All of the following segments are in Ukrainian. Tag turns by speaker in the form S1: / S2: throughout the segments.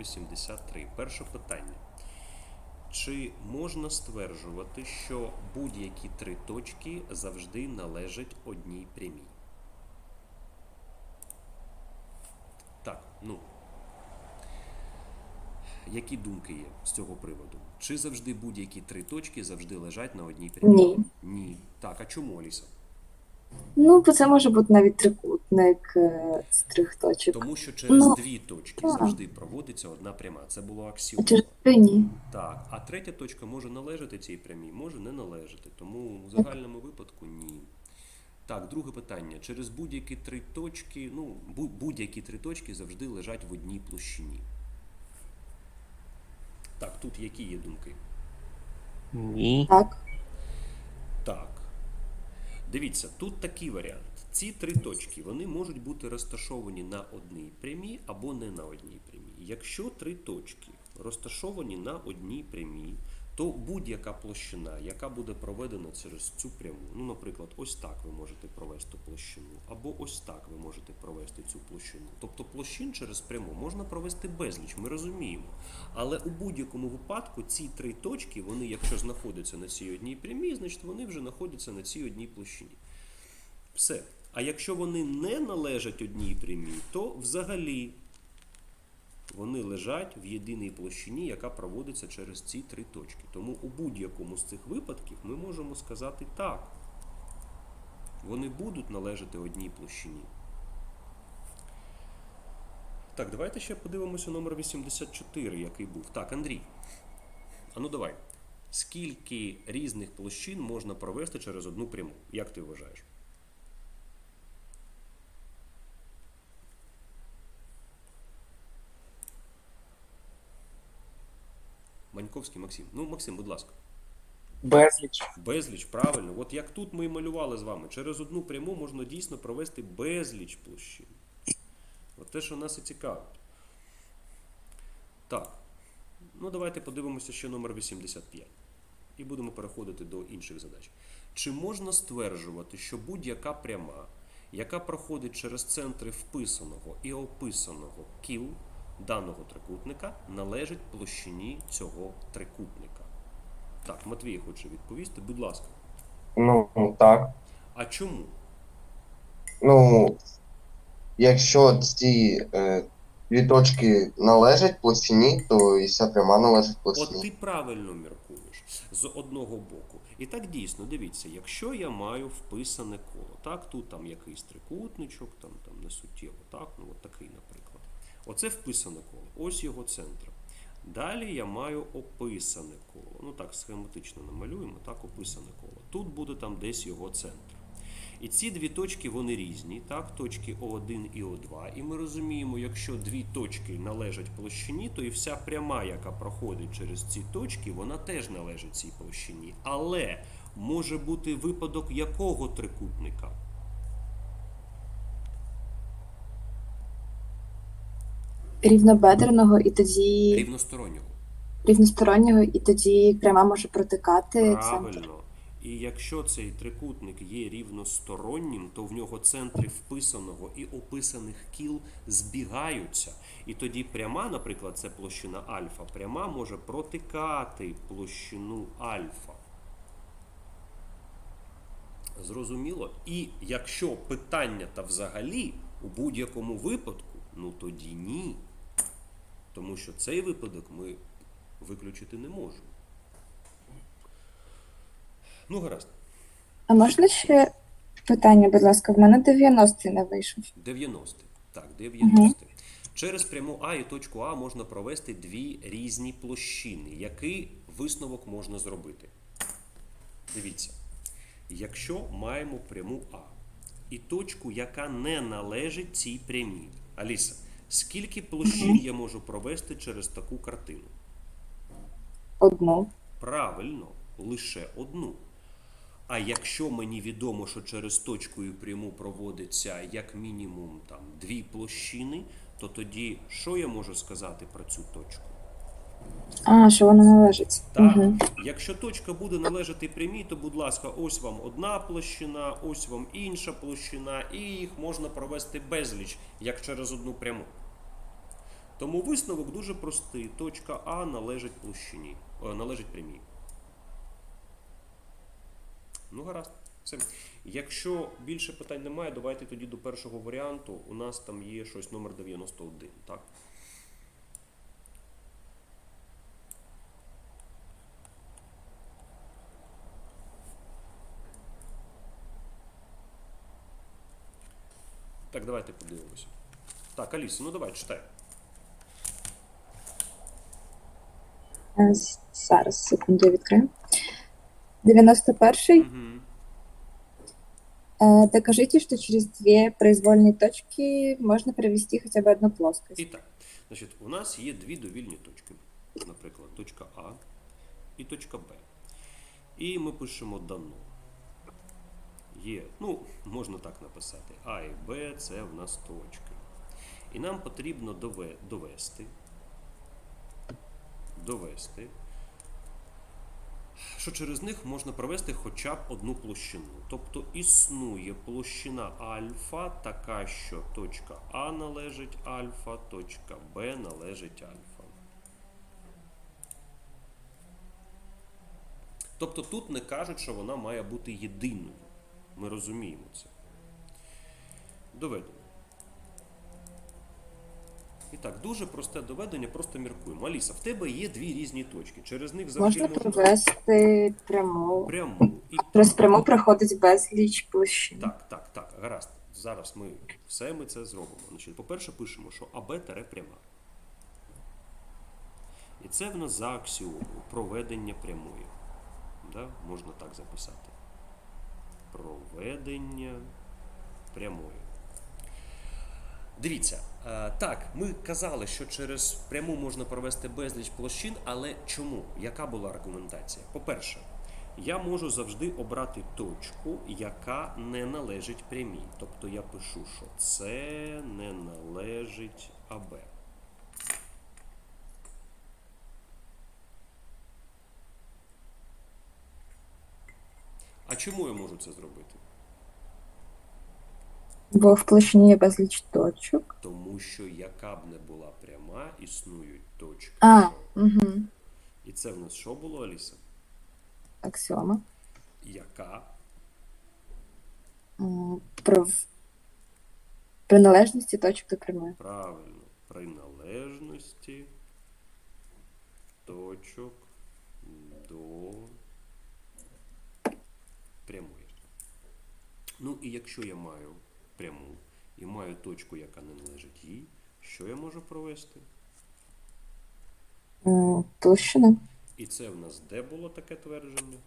S1: 83. Перше питання. Чи можна стверджувати, що будь-які три точки завжди належать одній прямій? Так, ну. Які думки є з цього приводу? Чи завжди будь-які три точки завжди лежать на одній прямій?
S2: Ні.
S1: Ні. Так, а чому, Аліса?
S2: Ну, бо це може бути навіть трикутник е, з трьох точок.
S1: Тому що через
S2: Ну,
S1: дві точки
S2: так.
S1: завжди проводиться одна пряма. Це було аксіома.
S2: через три ні.
S1: Так, а третя точка може належати цій прямій, може не належати. Тому в загальному випадку ні. Так, друге питання. Через будь-які три точки, ну, будь-які три точки завжди лежать в одній площині. Так, тут які є думки?
S3: Ні.
S2: Так.
S1: Так. Дивіться, тут такий варіант. Ці три точки вони можуть бути розташовані на одній прямій або не на одній прямій. Якщо три точки розташовані на одній прямій, то будь-яка площина, яка буде проведена через цю пряму, ну, наприклад, ось так ви можете провести площину, або ось так ви можете провести цю площину. Тобто площин через пряму можна провести безліч, ми розуміємо. Але у будь-якому випадку ці три точки, вони, якщо знаходяться на цій одній прямій, значить вони вже знаходяться на цій одній площині. Все. А якщо вони не належать одній прямій, то взагалі вони лежать в єдиній площині, яка проводиться через ці три точки. Тому у будь-якому з цих випадків ми можемо сказати так. Вони будуть належати одній площині. Так, давайте ще подивимося номер 84, який був. Так, Андрій. А ну давай. Скільки різних площин можна провести через одну пряму? Як ти вважаєш? Маньковський Максим. Ну, Максим, будь ласка.
S3: Безліч.
S1: Безліч, правильно. От як тут ми і малювали з вами, через одну пряму можна дійсно провести безліч площин. От те, що нас і цікавить. Так. Ну, давайте подивимося ще номер 85. І будемо переходити до інших задач. Чи можна стверджувати, що будь-яка пряма, яка проходить через центри вписаного і описаного кіл даного трикутника, належить площині цього трикутника? Так, Матвій хоче відповісти, будь ласка.
S4: Ну, так.
S1: А чому?
S4: Ну, якщо ці е, дві точки належать площині, то і вся пряма належить площині.
S1: От ти правильно міркуєш з одного боку. І так дійсно, дивіться, якщо я маю вписане коло, так, тут там якийсь трикутничок, там, там не суттєво, так, ну от такий, наприклад. Оце вписане коло, ось його центр. Далі я маю описане коло. Ну так, схематично намалюємо, так, описане коло. Тут буде там десь його центр. І ці дві точки вони різні, так, точки О1 і О2. І ми розуміємо, якщо дві точки належать площині, то і вся пряма, яка проходить через ці точки, вона теж належить цій площині. Але може бути випадок якого трикутника?
S2: Рівнобедреного і тоді
S1: Рівностороннього.
S2: рівностороннього, і тоді пряма може протикати центр.
S1: Правильно. І якщо цей трикутник є рівностороннім, то в нього центри вписаного і описаних кіл збігаються. І тоді пряма, наприклад, це площина альфа, пряма може протикати площину альфа. Зрозуміло? І якщо питання та взагалі у будь-якому випадку, ну тоді ні. Тому що цей випадок ми виключити не можемо. Ну, гаразд.
S2: А можна ще питання, будь ласка, в мене 90 не вийшов.
S1: 90. Так, 90. Через пряму А і точку А можна провести дві різні площини. Який висновок можна зробити? Дивіться. Якщо маємо пряму А і точку, яка не належить цій прямій. Аліса, скільки площин я можу провести через таку картину?
S2: Одну.
S1: Правильно, лише одну. А якщо мені відомо, що через точку і пряму проводиться як мінімум там дві площини, то тоді що я можу сказати про цю точку?
S2: А, що вона належить.
S1: Так,
S2: Угу.
S1: якщо точка буде належати прямій, то будь ласка, ось вам одна площина, ось вам інша площина, і їх можна провести безліч, як через одну пряму. Тому висновок дуже простий. Точка А належить площині, е, належить прямій. Ну, гаразд. Все. Якщо більше питань немає, давайте тоді до першого варіанту. У нас там є щось номер 91, так? Так, давайте подивимося. Так, Аліса, ну давай, читай.
S2: Е, з- Зараз, секунду, я відкрию. 91-й.
S1: Угу.
S2: Э, Докажите, что через две произвольные точки можно провести хотя бы одну плоскость.
S1: І так, значить, у нас є дві довільні точки. Наприклад, точка А і точка Б. І ми пишемо дано. Є, ну, можна так написати. А і Б це в нас точки. І нам потрібно дове- довести, довести, що через них можна провести хоча б одну площину. Тобто існує площина альфа така, що точка А належить альфа, точка Б належить альфа. Тобто тут не кажуть, що вона має бути єдиною. Ми розуміємо це. Доведено. І так, дуже просте доведення, просто міркуємо. Аліса, в тебе є дві різні точки. Через них завжди
S2: Можна
S1: можна
S2: провести пряму.
S1: пряму. І
S2: Через пряму проходить безліч площин.
S1: Так, так, так, гаразд. Зараз ми все ми це зробимо. Значить, по-перше, пишемо, що АБ тере пряма. І це в нас за аксіомою проведення прямої. Да? Можна так записати. Проведення прямої. Дивіться, е, так, ми казали, що через пряму можна провести безліч площин, але чому? Яка була аргументація? По-перше, я можу завжди обрати точку, яка не належить прямій. Тобто я пишу, що це не належить АБ. А чому я можу це зробити?
S2: Бо в площині є безліч точок.
S1: Тому що яка б не була пряма, існують точки.
S2: А, угу.
S1: І це в нас що було, Аліса?
S2: Аксіома.
S1: Яка
S2: Про приналежності точок до прямої.
S1: правильно приналежності точок прямої. Ну і якщо я маю пряму і маю точку, яка не належить їй, що я можу провести?
S2: М, Площина.
S1: І це в нас де було таке твердження?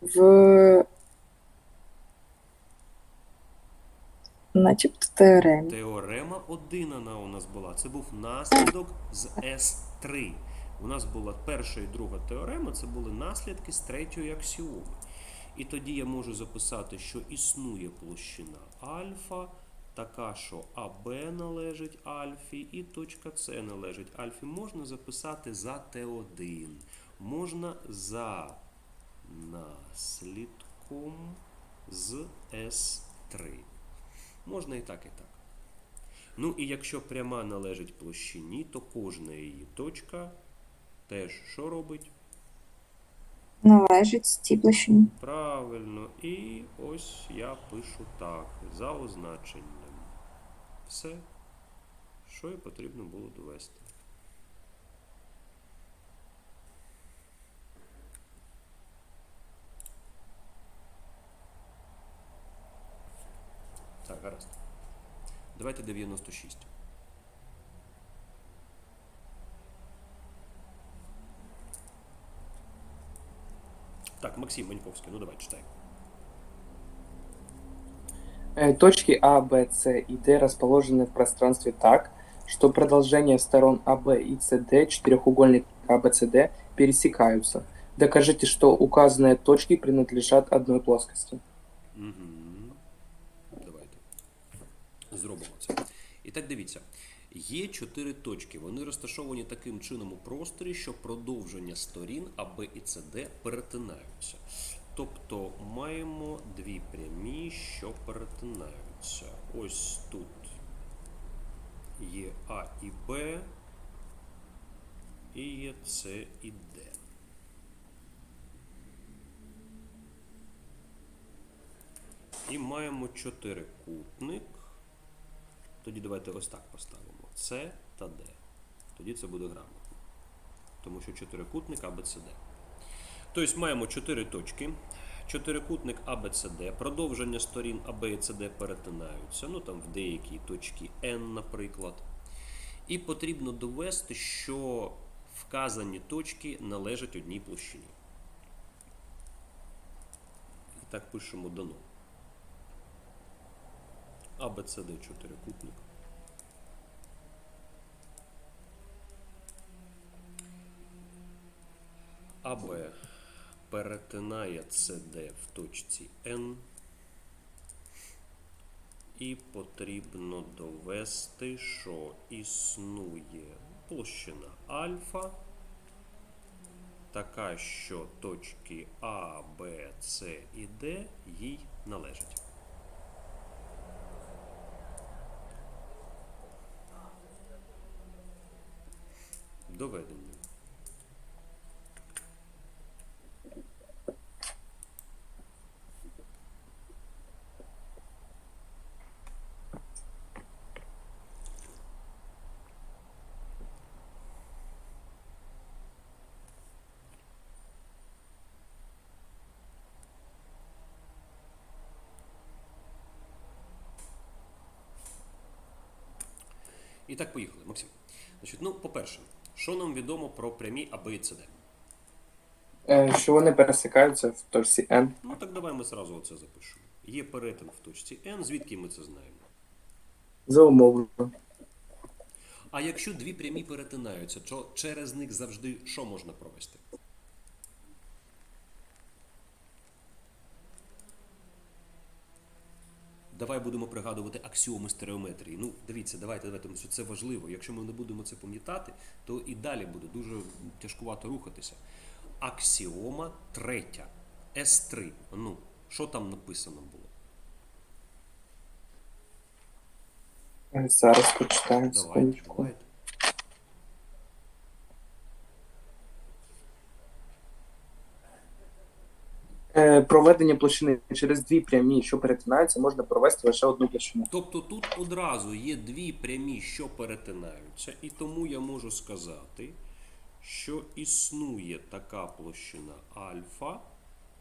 S2: В начебто теоремі.
S1: Теорема 1 вона у нас була. Це був наслідок з С3. У нас була перша і друга теорема, це були наслідки з третьої аксіоми. І тоді я можу записати, що існує площина альфа, така, що АБ належить альфі, і точка С належить альфі. Можна записати за Т1. Можна за наслідком з С3. Можна і так, і так. Ну і якщо пряма належить площині, то кожна її точка теж що робить?
S2: Належить цій площині.
S1: Правильно. І ось я пишу так, за означенням. Все, що і потрібно було довести. Так, гаразд. Давайте 96. Так, Максим Маньковський, ну давай читай.
S3: Э, Точки А, Б, С и Д расположены в пространстве так, что продолжения сторон АБ и СД четырехугольника АБЦД пересекаются. Докажите, что указанные точки принадлежат одной плоскости.
S1: Угу. Давайте. Зробимо це. І так дивіться. Є чотири точки. Вони розташовані таким чином у просторі, що продовження сторін АБ і СД перетинаються. Тобто маємо дві прямі, що перетинаються. Ось тут є А і Б, і є С і Д. І маємо чотирикутник. Тоді давайте ось так поставимо. С та Д. Тоді це буде грамотно. Тому що чотирикутник ABCD. Тобто маємо чотири точки. Чотирикутник ABCD, продовження сторін AB і CD перетинаються, ну там в деякій точці N, наприклад. І потрібно довести, що вказані точки належать одній площині. І так пишемо дано. ABCD чотирикутник. АБ перетинає CD в точці N. І потрібно довести, що існує площина альфа, така, що точки А, Б, С і Д їй належать. Доведення. І так, поїхали, Максим. Значить, ну, по-перше, що нам відомо про прямі АБ і Д?
S3: Е, Що вони пересікаються в точці N.
S1: Ну так давай ми зразу оце запишемо. Є перетин в точці N, звідки ми це знаємо?
S3: За умовою.
S1: А якщо дві прямі перетинаються, то через них завжди що можна провести? Давай будемо пригадувати аксіоми стереометрії. Ну, дивіться, давайте, давайте, тому що це важливо. Якщо ми не будемо це пам'ятати, то і далі буде дуже тяжкувато рухатися. Аксіома третя. С3. Ну, що там написано було?
S3: Зараз почитаю
S1: Давайте, давайте.
S3: Проведення площини через дві прямі, що перетинаються, можна провести лише одну площину.
S1: Тобто тут одразу є дві прямі, що перетинаються, і тому я можу сказати, що існує така площина альфа,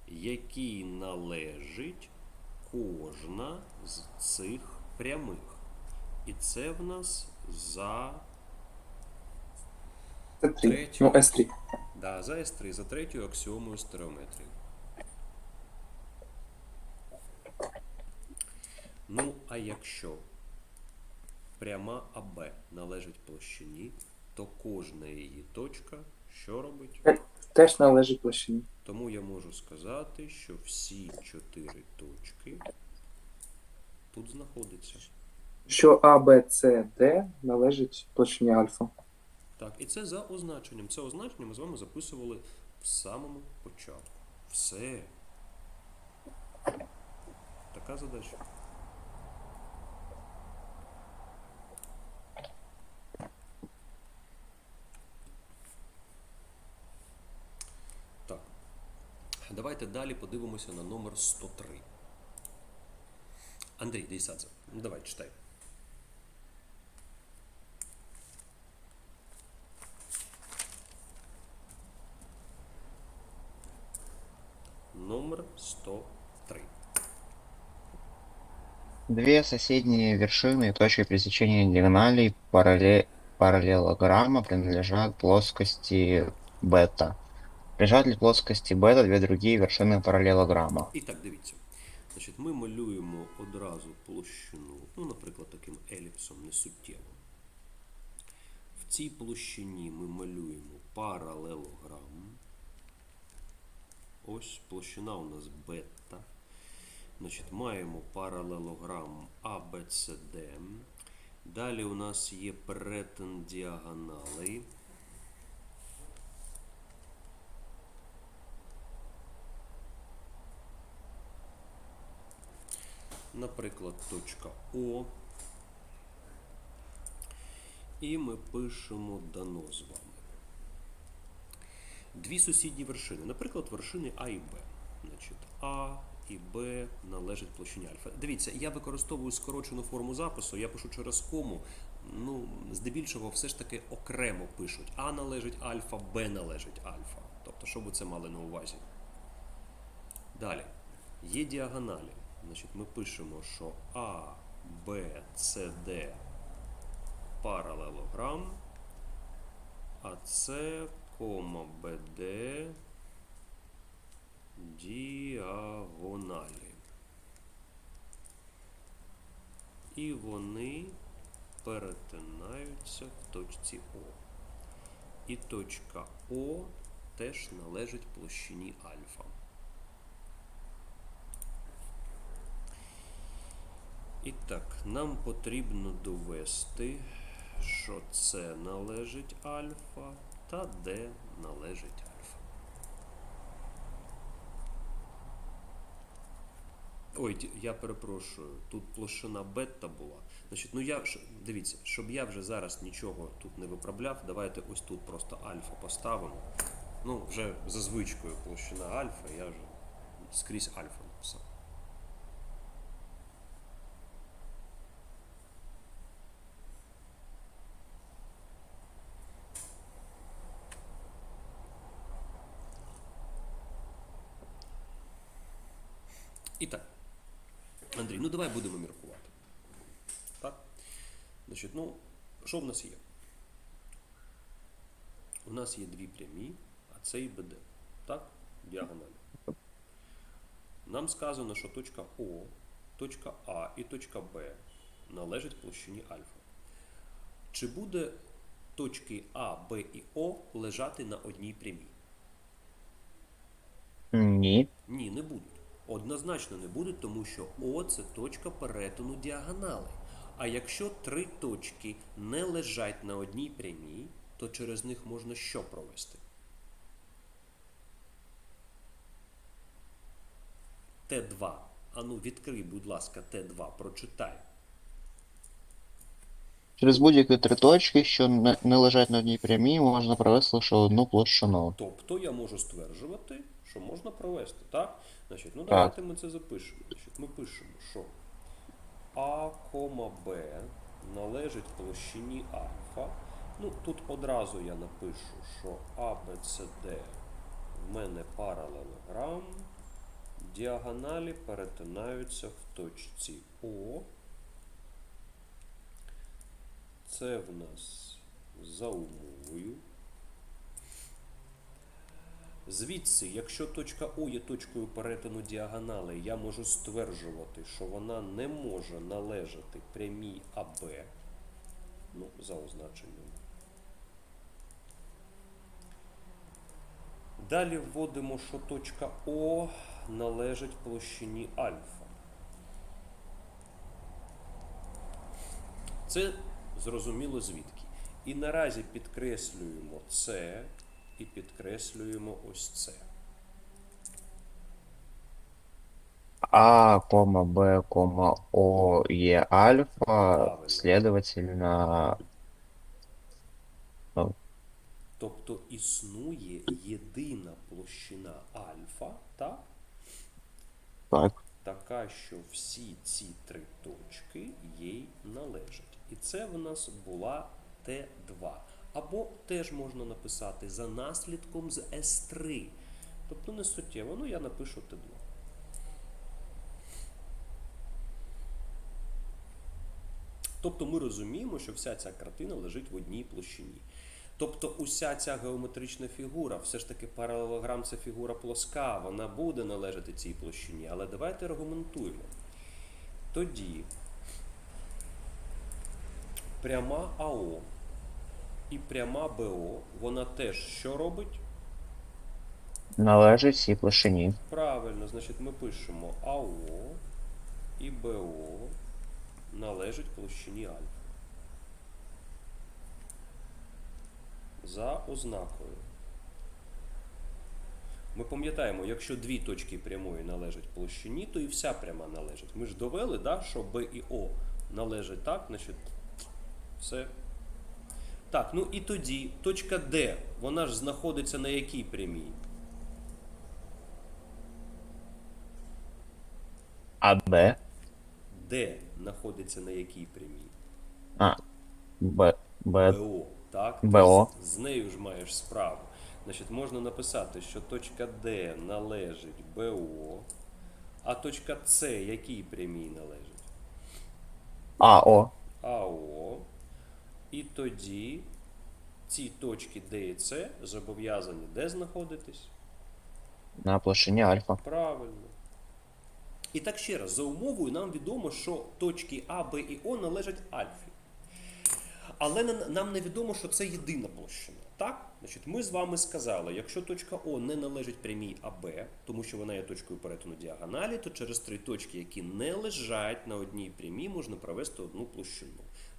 S1: якій належить кожна з цих прямих. І це в нас за. Третю.
S3: Ну, S3.
S1: да, за S3, за третьою аксіомою стереометрії. Ну, а якщо пряма АБ належить площині, то кожна її точка що робить?
S3: Теж належить площині.
S1: Тому я можу сказати, що всі чотири точки тут знаходяться.
S3: Що А, Б, С, Д належить площині альфа.
S1: Так, і це за означенням. Це означення ми з вами записували в самому початку. Все. Така задача. Давайте далі подивимося на номер 103. Андрій Дейсадзе. Ну, давай, читай. Номер 103.
S5: Две соседние вершины и точки пересечения диагоналей паралле- параллелограмма принадлежат плоскости бета. Лежат ли плоскости бета две другие вершины параллелограмма?
S1: І так, дивіться. Значить, ми малюємо одразу площину, ну, наприклад, таким еліпсом несуттєвим. В цій площині ми малюємо паралелограм. Ось площина у нас бета. Значить, маємо паралелограм ABCD. Далі у нас є перетин діагоналей. Наприклад, точка О. І ми пишемо дано з вами. Дві сусідні вершини. Наприклад, вершини А і Б. Значить, А і Б належать площині альфа. Дивіться, я використовую скорочену форму запису, я пишу через кому. Ну, здебільшого, все ж таки окремо пишуть. А належить альфа, Б належить альфа. Тобто, що ви це мали на увазі? Далі. Є діагоналі. Значить, ми пишемо, що А, Б, С, Д паралелограм, а С, кома, БД діагоналі. І вони перетинаються в точці О. І точка О теж належить площині альфа. І так, нам потрібно довести, що С належить альфа та Д належить альфа. Ой, я перепрошую, тут площина бета була. Значить, ну я дивіться, щоб я вже зараз нічого тут не виправляв, давайте ось тут просто альфа поставимо. Ну, вже за звичкою площина альфа, я вже скрізь альфа написав. І так. Андрій, ну давай будемо міркувати. Так? Значить, ну, що в нас є? У нас є дві прямі, а це і БД. Так? Діагоналі. Нам сказано, що точка О, точка А і точка Б належать площині альфа. Чи буде точки А, Б і О лежати на одній прямій?
S5: Ні.
S1: Ні, не будуть. Однозначно не будуть, тому що О це точка перетину діагонали. А якщо три точки не лежать на одній прямій, то через них можна що провести? Т2. Ану, відкрий, будь ласка, Т2, прочитай.
S5: Через будь-які три точки, що не, не лежать на одній прямій, можна провести лише одну площину.
S1: Тобто я можу стверджувати, що можна провести, так? Значить, ну давайте ми це запишемо. Значить, ми пишемо, що А, Б належить площині альфа. Ну, тут одразу я напишу, що А, Б, С, Д в мене паралелограм. Діагоналі перетинаються в точці О. Це в нас за умовою. Звідси, якщо точка О є точкою перетину діагонали, я можу стверджувати, що вона не може належати прямій АБ, ну, за означенням. Далі вводимо, що точка О належить площині альфа. Це зрозуміло звідки. І наразі підкреслюємо це і підкреслюємо ось це.
S5: А, кома, Б, кома, О є альфа, следовательно,
S1: Тобто існує єдина площина альфа, так?
S5: так.
S1: така, що всі ці три точки їй належать. І це в нас була Т2. Або теж можна написати за наслідком з С3. Тобто не суттєво, ну я напишу Т2. Тобто ми розуміємо, що вся ця картина лежить в одній площині. Тобто уся ця геометрична фігура, все ж таки паралелограм це фігура плоска, вона буде належати цій площині. Але давайте аргументуємо. Тоді пряма АО і пряма БО, вона теж що робить?
S5: Належить цій площині.
S1: Правильно, значить ми пишемо АО і БО належить площині альфа. За ознакою. Ми пам'ятаємо, якщо дві точки прямої належать площині, то і вся пряма належить. Ми ж довели, да, що Б і О належать так, значить все Так, ну і тоді точка Д, вона ж знаходиться на якій прямій?
S5: А Б?
S1: Д знаходиться на якій прямій?
S5: А, Б, Б,
S1: БО, так?
S5: БО.
S1: Ти з- З нею ж маєш справу. Значить, можна написати, що точка Д належить БО, а точка С якій прямій належить?
S5: АО.
S1: АО. І тоді ці точки Д і С зобов'язані де знаходитись?
S5: На площині альфа.
S1: Правильно. І так ще раз, за умовою нам відомо, що точки А, Б і О належать альфі. Але на- нам невідомо, що це єдина площина. Так? Значить, ми з вами сказали, якщо точка О не належить прямій АБ, тому що вона є точкою перетину діагоналі, то через три точки, які не лежать на одній прямій, можна провести одну площину.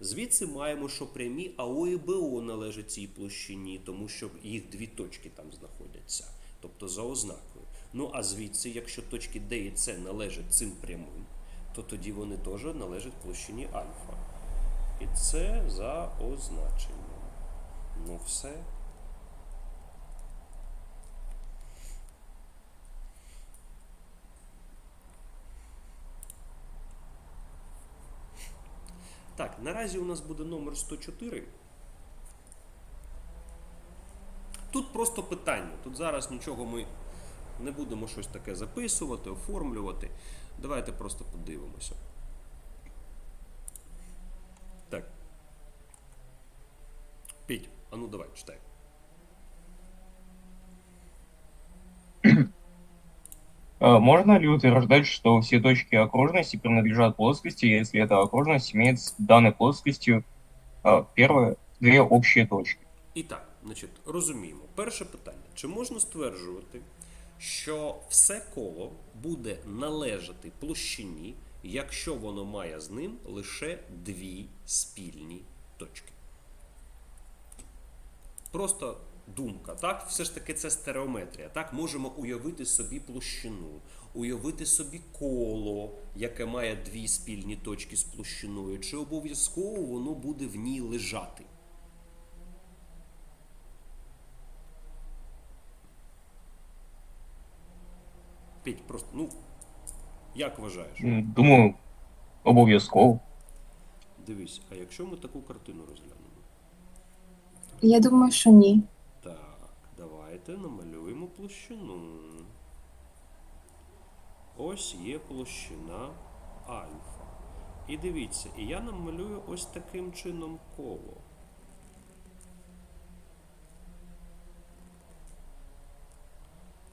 S1: Звідси маємо, що прямі АО і БО належать цій площині, тому що їх дві точки там знаходяться, тобто за ознакою. Ну а звідси, якщо точки Д і С належать цим прямим, то тоді вони теж належать площині альфа. І це за означенням. Ну все. Так, наразі у нас буде номер 104. Тут просто питання. Тут зараз нічого ми не будемо щось таке записувати, оформлювати. Давайте просто подивимося. Так. Піть, а ну давай, читай.
S6: Можно ли утверждать, что все точки окружности принадлежат плоскости, если эта окружность имеет с данной плоскостью э, первые две общие точки?
S1: І так, значить, розуміємо. Перше питання: чи можна стверджувати, що все коло буде належати площині, якщо воно має з ним лише дві спільні точки? Просто думка, так? Все ж таки це стереометрія. Так, можемо уявити собі площину, уявити собі коло, яке має дві спільні точки з площиною, чи обов'язково воно буде в ній лежати? Петь, просто, ну, як вважаєш?
S6: Думаю, обов'язково.
S1: Дивись, а якщо ми таку картину розглянемо?
S2: Я думаю, що ні.
S1: Давайте намалюємо площину. Ось є площина альфа. І дивіться, і я намалюю ось таким чином коло.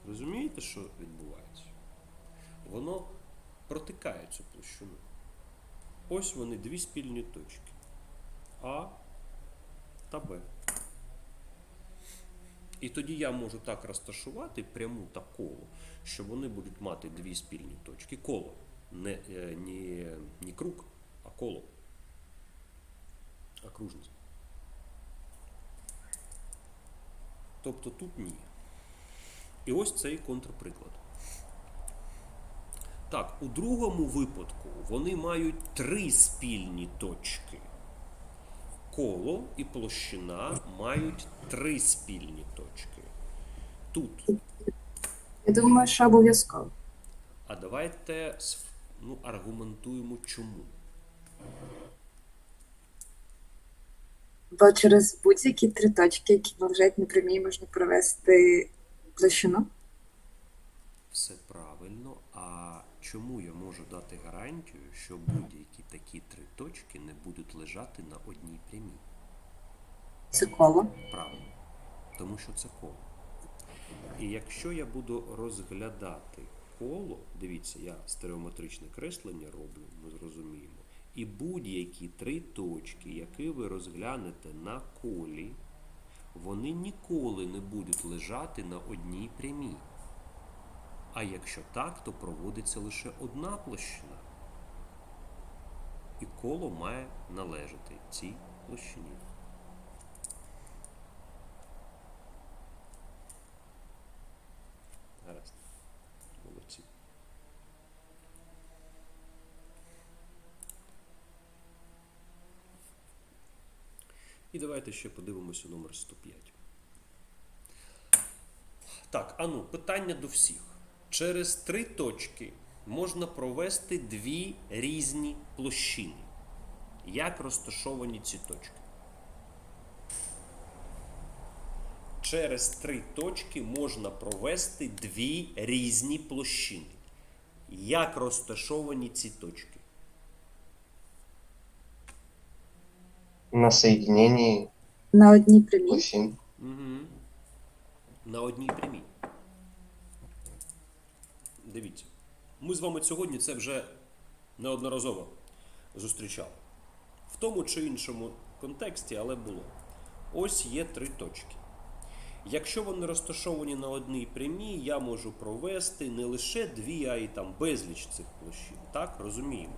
S1: Розумієте, що відбувається? Воно протикає цю площину. Ось вони дві спільні точки. А та Б. І тоді я можу так розташувати пряму та коло, що вони будуть мати дві спільні точки. Коло. Не, не, не круг, а коло. Окружність. Тобто тут ні. І ось цей контрприклад. Так, у другому випадку вони мають три спільні точки. Коло і площина мають три спільні точки. Тут.
S2: Я думаю, що обов'язково.
S1: А давайте ну, аргументуємо чому.
S2: Бо через будь-які три точки, які лежать на прямій, можна провести площину.
S1: Все чому я можу дати гарантію, що будь-які такі три точки не будуть лежати на одній прямій?
S2: Це коло.
S1: Правильно. Тому що це коло. І якщо я буду розглядати коло, дивіться, я стереометричне креслення роблю, ми зрозуміємо. І будь-які три точки, які ви розглянете на колі, вони ніколи не будуть лежати на одній прямій. А якщо так, то проводиться лише одна площина. І коло має належати цій площині. Гаразд. Молодці. І давайте ще подивимося номер 105. Так, ану, питання до всіх. Через три точки можна провести дві різні площини. Як розташовані ці точки? Через три точки можна провести дві різні площини. Як розташовані ці точки?
S4: На соединении
S2: На одній прямій.
S1: Угу. На одній прямій. Дивіться. Ми з вами сьогодні це вже неодноразово зустрічали. В тому чи іншому контексті, але було. Ось є три точки. Якщо вони розташовані на одній прямій, я можу провести не лише дві, а й там безліч цих площин. Так, розуміємо.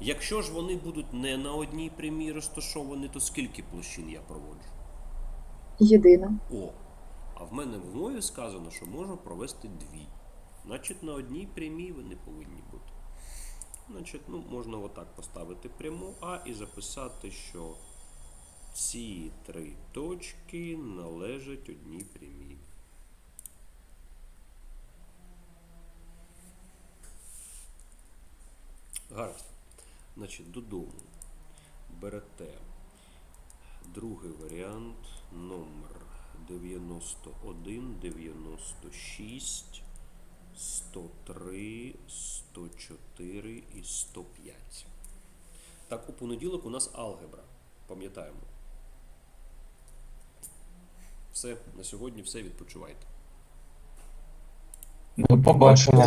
S1: Якщо ж вони будуть не на одній прямій розташовані, то скільки площин я проводжу?
S2: Єдина.
S1: О, а в мене в мові сказано, що можу провести дві. Значить, на одній прямій вони повинні бути. Значить, ну, можна отак поставити пряму А і записати, що ці три точки належать одній прямій. Гаразд. Значить, додому берете Другий варіант номер 91, 96, 103, 104 і 105. Так, у понеділок у нас алгебра. Пам'ятаємо. Все, на сьогодні все, відпочивайте.
S6: До побачення.